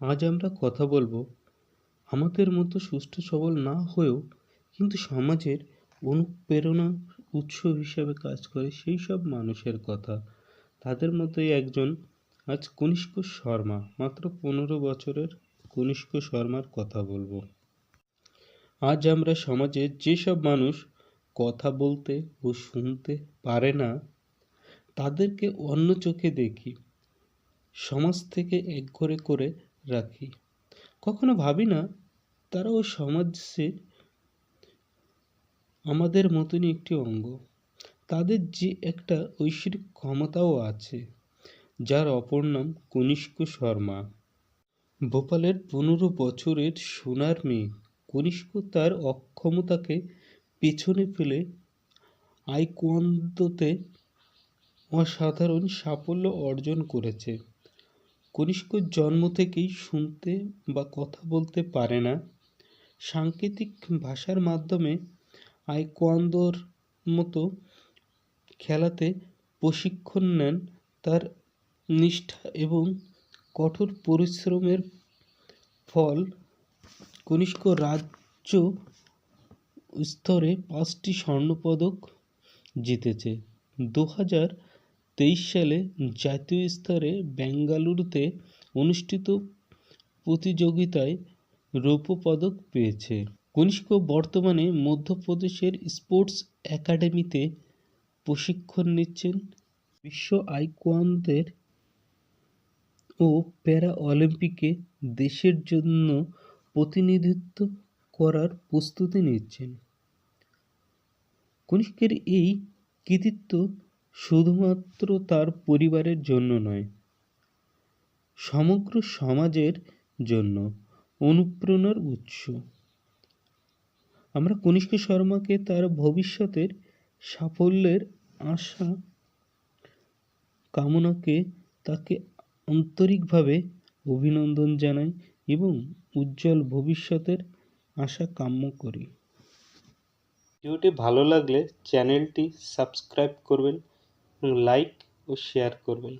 আজ আমরা কথা বলব আমাদের মতো সুস্থ সবল না হয়েও কিন্তু সমাজের অনুপ্রেরণা উৎস হিসেবে কাজ করে সেই সব মানুষের কথা। তাদের মধ্যেই একজন আজ কনিষ্ক শর্মা, মাত্র পনেরো বছরের কনিষ্ক শর্মার কথা বলব। আজ আমরা সমাজে যেসব মানুষ কথা বলতে ও শুনতে পারে না, তাদেরকে অন্য চোখে দেখি। সমাজ থেকে একঘরে করে রাখি। কখনো ভাবি না তারাও সমাজে আমাদের মতনই একটি অঙ্গ। তাদের যে একটা ঐশ্বরিক ক্ষমতাও আছে, যার অপর নাম কনিষ্ক শর্মা। ভোপালের পনেরো বছরের সোনার মেয়ে কনিষ্ক তার অক্ষমতাকে পেছনে ফেলে আইকোয়ান্দোতে অসাধারণ সাফল্য অর্জন করেছে। কনিষ্ক জন্ম থেকেই শুনতে বা কথা বলতে পারে না। সাংকেতিক ভাষার মাধ্যমে আইকোয়ান্দোর মতো খেলাতে প্রশিক্ষণ নেন তার নিষ্ঠা এবং কঠোর পরিশ্রমের ফল কনিষ্ক রাজ্য স্তরে পাঁচটি স্বর্ণপদক জিতেছে। দু হাজার তেইশ সালে জাতীয় স্তরে বেঙ্গালুরুতে অনুষ্ঠিত প্রতিযোগিতায় রৌপ্য পদক পেয়েছে। কনিষ্ক বর্তমানে মধ্যপ্রদেশের স্পোর্টস একাডেমিতে প্রশিক্ষণ নিচ্ছেন। বিশ্ব আইকোয়ানদের ও প্যারা অলিম্পিকে দেশের জন্য প্রতিনিধিত্ব করার প্রস্তুতি নিচ্ছেন। কনিষ্কের এই কৃতিত্ব শুধুমাত্র তার পরিবারের জন্য নয়, সমগ্র সমাজের জন্য অনুপ্রেরণার উৎস। আমরা কনিষ্ক শর্মাকে তার ভবিষ্যতের সাফল্যের আশা, কামনাকে তাকে আন্তরিকভাবে অভিনন্দন জানাই এবং উজ্জ্বল ভবিষ্যতের আশা কাম্য করি। ভিডিওটি ভালো লাগলে চ্যানেলটি সাবস্ক্রাইব করবেন। লাইক ও শেয়ার করবেন